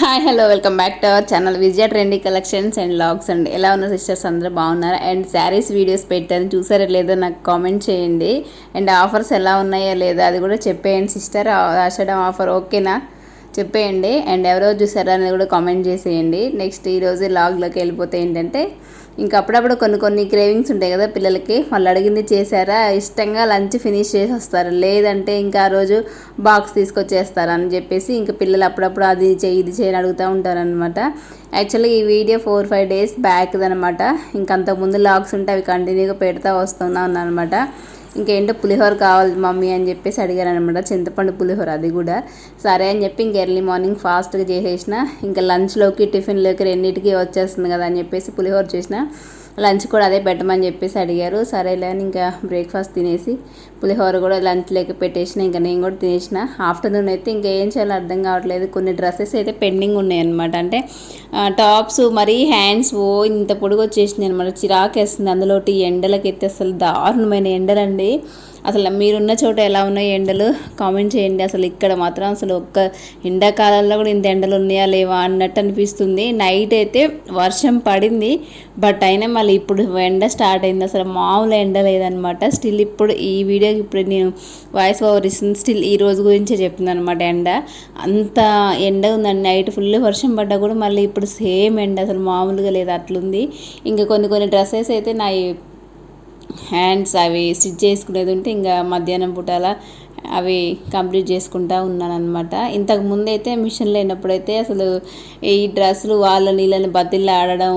Hi hello welcome back to our channel Vijaya trendy collections and vlogs అండి. ఎలా ఉన్నారు sisters అందరూ? బాగున్నారా? అండ్ శారీస్ వీడియోస్ పెట్టాను చూసారా లేదో నాకు కామెంట్ చేయండి. అండ్ ఆఫర్స్ ఎలా ఉన్నాయో లేదో అది కూడా చెప్పేయండి సిస్టర్. ఆషాఢం ఆఫర్ ఓకేనా? చెప్పేయండి. అండ్ ఎవరో చూసారా అనేది కూడా కామెంట్ చేసేయండి. నెక్స్ట్ ఈరోజు లాగ్లోకి వెళ్ళిపోతే ఏంటంటే ఇంకా అప్పుడప్పుడు కొన్ని కొన్ని క్రేవింగ్స్ ఉంటాయి కదా పిల్లలకి. వాళ్ళు అడిగింది చేశారా? ఇష్టంగా లంచ్ ఫినిష్ చేసి వస్తారు. లేదంటే ఇంకా ఆ రోజు బాక్స్ తీసుకొచ్చేస్తారు అని చెప్పేసి ఇంకా పిల్లలు అప్పుడప్పుడు అది చేయి ఇది చేయని అడుగుతూ ఉంటారనమాట యాక్చువల్లీ ఈ video four five days back అనమాట ఇంక అంతకుముందు లాగ్స్ ఉంటే అవి కంటిన్యూగా పెడతా వస్తున్నాను అనమాట ఇంకేంటో పులిహోర కావాలి మమ్మీ అని చెప్పేసి అడిగారు అనమాట చింతపండు పులిహోర అది కూడా. సరే అని చెప్పి ఇంక ఎర్లీ మార్నింగ్ ఫాస్ట్గా చేసేసిన ఇంకా లంచ్లోకి టిఫిన్లోకి రెండింటికి వచ్చేస్తుంది కదా అని చెప్పేసి పులిహోర చేసిన. లంచ్ కూడా అదే పెట్టమని చెప్పేసి అడిగారు. సరేలే అని ఇంకా బ్రేక్ఫాస్ట్ తినేసి పులిహోర కూడా లంచ్ లేక పెట్టేసిన ఇంకా నేను కూడా తినేసిన. ఆఫ్టర్నూన్ అయితే ఇంకా ఏం చేయాలో అర్థం కావట్లేదు. కొన్ని డ్రెస్సెస్ అయితే పెండింగ్ ఉన్నాయి అనమాట అంటే టాప్స్ మరీ హ్యాండ్స్ ఓ ఇంత పొడుగు వచ్చేసింది అనమాట చిరాకేస్తుంది. అందులోటి ఎండలకి అయితే అసలు దారుణమైన ఎండలండి. అసలు మీరున్న చోట ఎలా ఉన్నాయి ఎండలు? కామెంట్ చేయండి. అసలు ఇక్కడ మాత్రం అసలు ఒక్క ఎండాకాలంలో కూడా ఇంత ఎండలు ఉన్నాయా లేవా అన్నట్టు అనిపిస్తుంది. నైట్ అయితే వర్షం పడింది. బట్ అయినా మళ్ళీ ఇప్పుడు ఎండ స్టార్ట్ అయింది. అసలు మామూలు ఎండ లేదనమాట స్టిల్ ఇప్పుడు ఈ వీడియోకి ఇప్పుడు నేను వాయిస్ ఓవర్ ఇస్తుంది. స్టిల్ ఈ రోజు గురించే చెప్తుంది అనమాట ఎండ. అంత ఎండ ఉందండి. నైట్ ఫుల్ వర్షం పడ్డా కూడా మళ్ళీ ఇప్పుడు సేమ్ ఎండ. అసలు మామూలుగా లేదు. అట్లుంది. ఇంకా కొన్ని కొన్ని డ్రెస్సెస్ అయితే నా హ్యాండ్స్ అవి స్టిచ్ చేసుకునేది ఉంటే ఇంకా మధ్యాహ్నం పూట అలా అవి కంప్లీట్ చేసుకుంటా ఉన్నానమాట ఇంతకు ముందు అయితే మిషన్ లేనప్పుడైతే అసలు ఈ డ్రెస్సులు వాళ్ళ నీళ్ళని బతిల్లు ఆడడం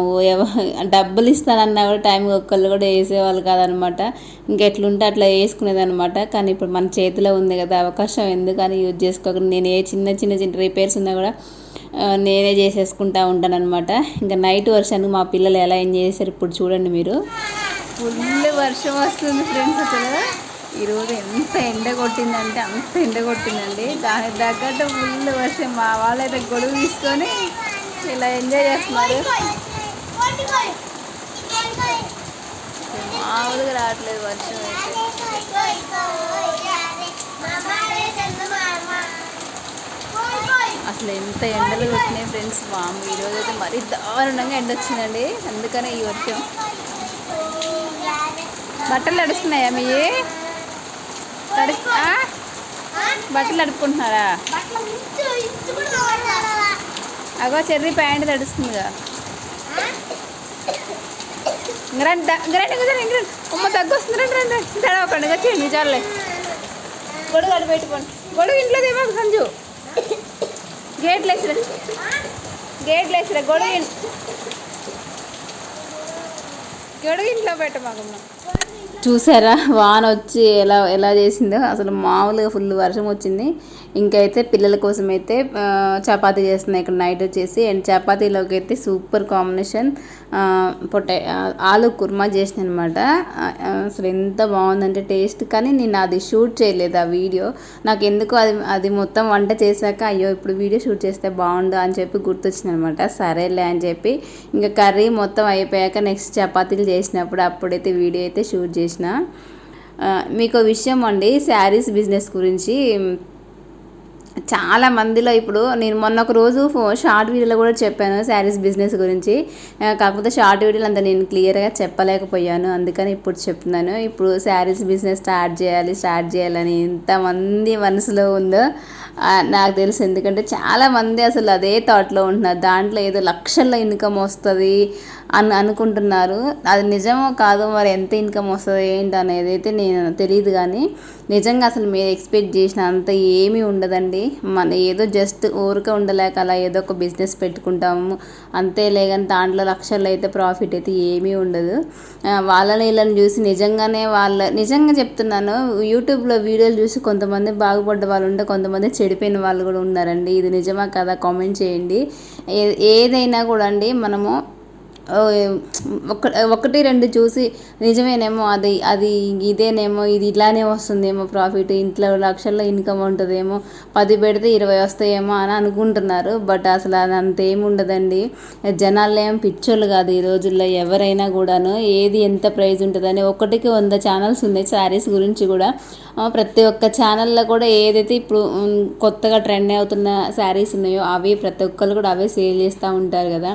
డబ్బులు ఇస్తానన్నా కూడా టైం ఒక్కళ్ళు కూడా వేసేవాళ్ళు కాదనమాట ఇంకెట్లుంటే అట్లా వేసుకునేది అనమాట కానీ ఇప్పుడు మన చేతిలో ఉంది కదా అవకాశం ఎందుకని యూజ్ చేసుకోకుండా నేను ఏ చిన్న చిన్న చిన్న రిపేర్స్ ఉన్నా కూడా నేనే చేసేసుకుంటా ఉంటానన్నమాట. ఇంకా నైట్ వర్షానికి మా పిల్లలు ఎలా ఎంజాయ్ చేశారు ఇప్పుడు చూడండి మీరు. ఫుల్ వర్షం వస్తుంది ఫ్రెండ్స్ అసలు. ఈరోజు ఎంత ఎండ కొట్టిందంటే అంత ఎండ కొట్టిందండి. దానికి తగ్గట్టు ఫుల్ వర్షం. మా వాళ్ళైతే గొడుగు తీసుకొని ఇలా ఎంజాయ్ చేస్తున్నారు. మామూలుగా రావట్లేదు వర్షం అయితే. అసలు ఎంత ఎండలు కొట్టినాయి ఫ్రెండ్స్. మాము ఈరోజు అయితే మరీ దారుణంగా ఎండ వచ్చిందండి అందుకనే ఈ వర్షం. బట్టలు నడుస్తున్నాయా మీ? బట్టలు నడుపుకుంటున్నారా? అగో చెర్రీ ప్యాంట్ తడుస్తుందిగా. ఇంకరండి ఇంకరండి ఇంకరండి ఇంకరండి ఉమ్మ తగ్గు వస్తుంది రండి రండి. తడవకండి వచ్చేయండి చాలే గొడుగు అడు పెట్టుకోండి. గొడుగు ఇంట్లో దేవాకు సంజు? గేట్లు వేసిరా? గేట్లు వేసిరా? గొడుగు గొడుగు ఇంట్లో పెట్టమాకమ్మా చూసారా? వాన వచ్చి ఎలా ఎలా చేసిందో. అసలు మామూలుగా ఫుల్ వర్షం వచ్చింది. ఇంకైతే పిల్లల కోసం అయితే చపాతీ చేస్తున్నాయి ఇక్కడ నైట్ వచ్చేసి. అండ్ చపాతీలోకి అయితే సూపర్ కాంబినేషన్. పొటా ఆలు కుర్మా చేసిన అనమాట అసలు ఎంత బాగుందంటే టేస్ట్. కానీ నేను అది షూట్ చేయలేదు ఆ వీడియో. నాకు ఎందుకు అది అది మొత్తం వంట చేశాక అయ్యో ఇప్పుడు వీడియో షూట్ చేస్తే బాగుండు అని చెప్పి గుర్తొచ్చింది అనమాట సరేలే అని చెప్పి ఇంకా కర్రీ మొత్తం అయిపోయాక నెక్స్ట్ చపాతీలు చేసినప్పుడు అప్పుడైతే వీడియో అయితే షూట్ చేసిన. మీకు విషయం అండి శారీస్ బిజినెస్ గురించి. చాలా మందిలో ఇప్పుడు నేను మొన్న ఒక రోజు షార్ట్ వీడియోలో కూడా చెప్పాను శారీస్ బిజినెస్ గురించి. కాకపోతే షార్ట్ వీడియోలు అంత నేను క్లియర్గా చెప్పలేకపోయాను. అందుకని ఇప్పుడు చెప్తున్నాను. ఇప్పుడు శారీస్ బిజినెస్ స్టార్ట్ చేయాలి స్టార్ట్ చేయాలని ఎంతమంది మనసులో ఉందో నాకు తెలుసు. ఎందుకంటే చాలామంది అసలు అదే థాట్లో ఉంటున్నారు. దాంట్లో ఏదో లక్షల్లో ఇన్కమ్ వస్తుంది. అని అనుకుంటున్నారు. అది నిజమో కాదో మరి ఎంత ఇన్కమ్ వస్తుంది ఏంటి అనేది అయితే నేను తెలియదు కానీ నిజంగా అసలు మీరు ఎక్స్పెక్ట్ చేసిన అంత ఏమీ ఉండదండి. మన ఏదో జస్ట్ ఊరిక ఉండలేక అలా ఏదో ఒక బిజినెస్ పెట్టుకుంటాము. అంతేలే కానీ దాంట్లో లక్షల్లో అయితే ప్రాఫిట్ అయితే ఏమీ ఉండదు. వాళ్ళని వీళ్ళని చూసి నిజంగానే వాళ్ళ నిజంగా చెప్తున్నాను యూట్యూబ్లో వీడియోలు చూసి కొంతమంది బాగుపడ్డ వాళ్ళు ఉంటే కొంతమంది చెడిపోయిన వాళ్ళు కూడా ఉన్నారండి. ఇది నిజమా కదా? కామెంట్ చేయండి. ఏదైనా కూడా అండి మనము ఒక ఒకటి రెండు చూసి నిజమేనేమో అది అది ఇదేనేమో ఇది ఇలానే వస్తుందేమో ప్రాఫిట్ ఇంట్లో లక్షల్లో ఇన్కమ్ ఉంటుందేమో పది పెడితే ఇరవై వస్తాయేమో అని అనుకుంటున్నారు. బట్ అసలు అది అంతేమి ఉండదండి. జనాలు ఏం పిచ్చోళ్ళు కాదు ఈ రోజుల్లో ఎవరైనా కూడాను. ఏది ఎంత ప్రైజ్ ఉంటుందని ఒకటికి వంద ఛానల్స్ ఉన్నాయి శారీస్ గురించి కూడా. ప్రతి ఒక్క ఛానల్లో కూడా ఏదైతే ఇప్పుడు కొత్తగా ట్రెండ్ అవుతున్న శారీస్ ఉన్నాయో అవి ప్రతి ఒక్కరు కూడా అవే సేల్ చేస్తూ ఉంటారు కదా.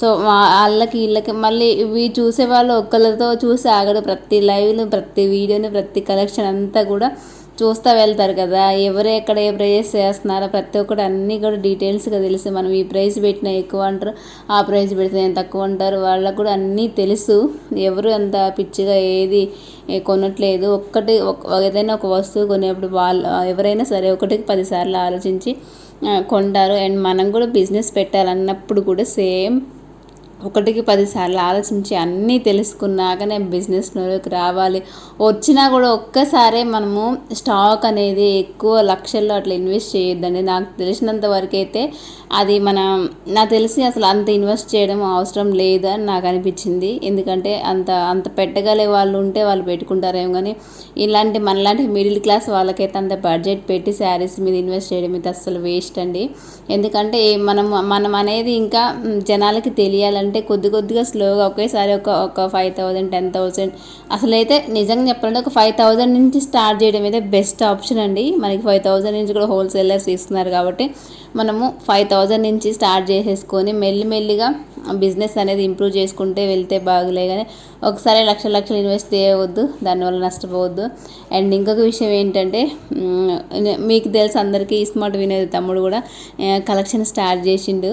సో వాళ్ళకి వీళ్ళకి మళ్ళీ ఇవి చూసే వాళ్ళు ఒక్కళ్ళతో చూసి ఆగడు ప్రతి లైవ్ను ప్రతి వీడియోని ప్రతి కలెక్షన్ అంతా కూడా చూస్తూ వెళ్తారు కదా. ఎవరు ఎక్కడ ఏ ప్రైజెస్ చేస్తున్నారో ప్రతి ఒక్కటి అన్నీ కూడా డీటెయిల్స్గా తెలుసు మనం ఈ ప్రైస్ పెట్టినా ఎక్కువ అంటారు ఆ ప్రైస్ పెడితే నేను తక్కువ అంటారు వాళ్ళకు కూడా అన్నీ తెలుసు. ఎవరు అంత పిచ్చిగా ఏది కొనట్లేదు. ఒక్కటి ఏదైనా ఒక వస్తువు కొనేప్పుడు వాళ్ళు ఎవరైనా సరే ఒకటికి పదిసార్లు ఆలోచించి కొంటారు. అండ్ మనం కూడా బిజినెస్ పెట్టాలన్నప్పుడు కూడా సేమ్ ఒకటికి పదిసార్లు ఆలోచించి అన్నీ తెలుసుకున్నాకనే బిజినెస్లోకి రావాలి. వచ్చినా కూడా ఒక్కసారే మనము స్టాక్ అనేది ఎక్కువ లక్షల్లో అట్లా ఇన్వెస్ట్ చేయొద్దండి. నాకు తెలిసినంత వరకు అయితే అది మన నాకు తెలిసి అసలు అంత ఇన్వెస్ట్ చేయడం అవసరం లేదని నాకు అనిపించింది. ఎందుకంటే అంత అంత పెట్టగలే వాళ్ళు ఉంటే వాళ్ళు పెట్టుకుంటారేమో కానీ ఇలాంటి మనలాంటి మిడిల్ క్లాస్ వాళ్ళకైతే అంత బడ్జెట్ పెట్టి శారీస్ మీద ఇన్వెస్ట్ చేయడం అయితే అస్సలు వేస్ట్ అండి. ఎందుకంటే మనం మనం అనేది ఇంకా జనాలకి తెలియాలంటే అంటే కొద్ది కొద్దిగా స్లోగా ఒకేసారి ఒక ఒక ఫైవ్ థౌజండ్ టెన్ థౌజండ్ అసలైతే నిజంగా చెప్పాలంటే ఒక ఫైవ్ థౌజండ్ నుంచి స్టార్ట్ చేయడం అయితే బెస్ట్ ఆప్షన్ అండి. మనకి ఫైవ్ థౌజండ్ నుంచి కూడా హోల్సేలర్స్ ఇస్తున్నారు కాబట్టి మనము ఫైవ్ థౌజండ్ నుంచి స్టార్ట్ చేసేసుకొని మెల్లిమెల్లిగా బిజినెస్ అనేది ఇంప్రూవ్ చేసుకుంటే వెళ్తే బాగులే కానీ ఒకసారి లక్ష లక్షలు ఇన్వెస్ట్ చేయవద్దు దానివల్ల నష్టపోవద్దు. అండ్ ఇంకొక విషయం ఏంటంటే మీకు తెలుసు అందరికీ స్మార్ట్ వినేది తమ్ముడు కూడా కలెక్షన్ స్టార్ట్ చేసిండు.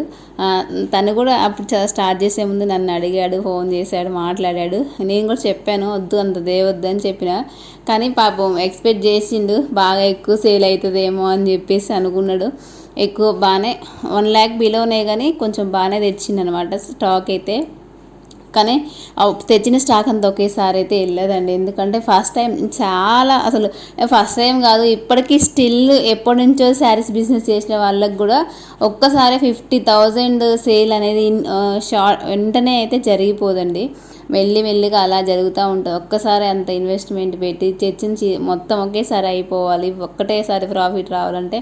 తను కూడా అప్పుడు స్టార్ట్ చేసే ముందు నన్ను అడిగాడు ఫోన్ చేశాడు మాట్లాడాడు. నేను కూడా చెప్పాను వద్దు అంత దేవద్దు అని చెప్పిన. కానీ పాపం ఎక్స్పెక్ట్ చేసిండు బాగా ఎక్కువ సేల్ అవుతుందేమో అని చెప్పేసి అనుకున్నాడు. ఎక్కువ బాగానే వన్ ల్యాక్ బిలోనే కానీ కొంచెం బాగానే తెచ్చిండనమాట స్టాక్ అయితే. కానీ తెచ్చిన స్టాక్ అంతా ఒకేసారి అయితే వెళ్ళదండి. ఎందుకంటే ఫస్ట్ టైం చాలా అసలు ఫస్ట్ టైం కాదు ఇప్పటికీ స్టిల్ ఎప్పటి నుంచో శారీస్ బిజినెస్ చేసిన వాళ్ళకి కూడా ఒక్కసారి ఫిఫ్టీ థౌజండ్ సేల్ అనేది షార్ట్ వెంటనే అయితే జరిగిపోదండి. మెల్లి మెల్లిగా అలా జరుగుతూ ఉంటుంది. ఒక్కసారి అంత ఇన్వెస్ట్మెంట్ పెట్టి చర్చించి మొత్తం ఒకేసారి అయిపోవాలి. ఒక్కటేసారి ప్రాఫిట్ రావాలంటే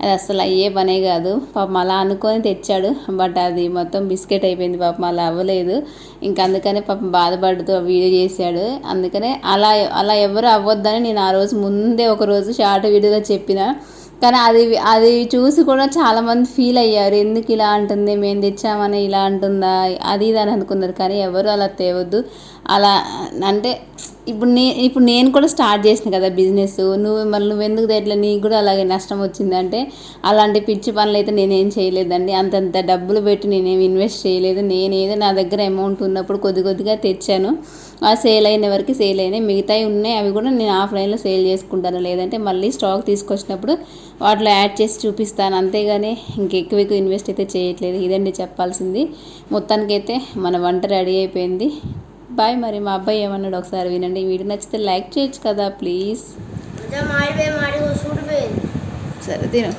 అది అసలు అయ్యే పనే కాదు. పాపం అలా అనుకొని తెచ్చాడు. బట్ అది మొత్తం బిస్కెట్ అయిపోయింది పాపం అలా అవ్వలేదు. ఇంకా అందుకనే పాపం బాధపడుతూ వీడియో చేశాడు. అందుకనే అలా అలా ఎవరు అవ్వద్దని నేను ఆ రోజు ముందే ఒక రోజు షార్ట్ వీడియోలో చెప్పిన. కానీ అది అది చూసి కూడా చాలామంది ఫీల్ అయ్యారు. ఎందుకు ఇలా అంటుంది? మేము తెచ్చామని ఇలా అంటుందా? అది ఇది అని అనుకున్నారు. కానీ ఎవరు అలా తేవద్దు. అలా అంటే ఇప్పుడు నే ఇప్పుడు నేను కూడా స్టార్ట్ చేసిన కదా బిజినెస్. నువ్వు మళ్ళీ నువ్వు ఎందుకు ఎట్లా నీకు కూడా అలాగే నష్టం వచ్చిందంటే అలాంటి పిచ్చి పనులు అయితే నేనేం చేయలేదండి. అంతంత డబ్బులు పెట్టి నేనేమి ఇన్వెస్ట్ చేయలేదు. నేనేదో నా దగ్గర అమౌంట్ ఉన్నప్పుడు కొద్ది కొద్దిగా తెచ్చాను. ఆ సేల్ అయిన వరకు సేల్ అయినాయి. మిగతాయి ఉన్నాయి. అవి కూడా నేను ఆఫ్లైన్లో సేల్ చేసుకుంటాను. లేదంటే మళ్ళీ స్టాక్ తీసుకొచ్చినప్పుడు వాటిలో యాడ్ చేసి చూపిస్తాను. అంతేగాని ఇంకెక్కువ ఎక్కువ ఇన్వెస్ట్ అయితే చేయట్లేదు. ఇదండి చెప్పాల్సింది. మొత్తానికైతే మన వంట రెడీ అయిపోయింది. బాయ్ మరి మా అబ్బాయి ఏమన్నాడు ఒకసారి వినండి. వీడియో నచ్చితే లైక్ చేయొచ్చు కదా ప్లీజ్. సరే తిను.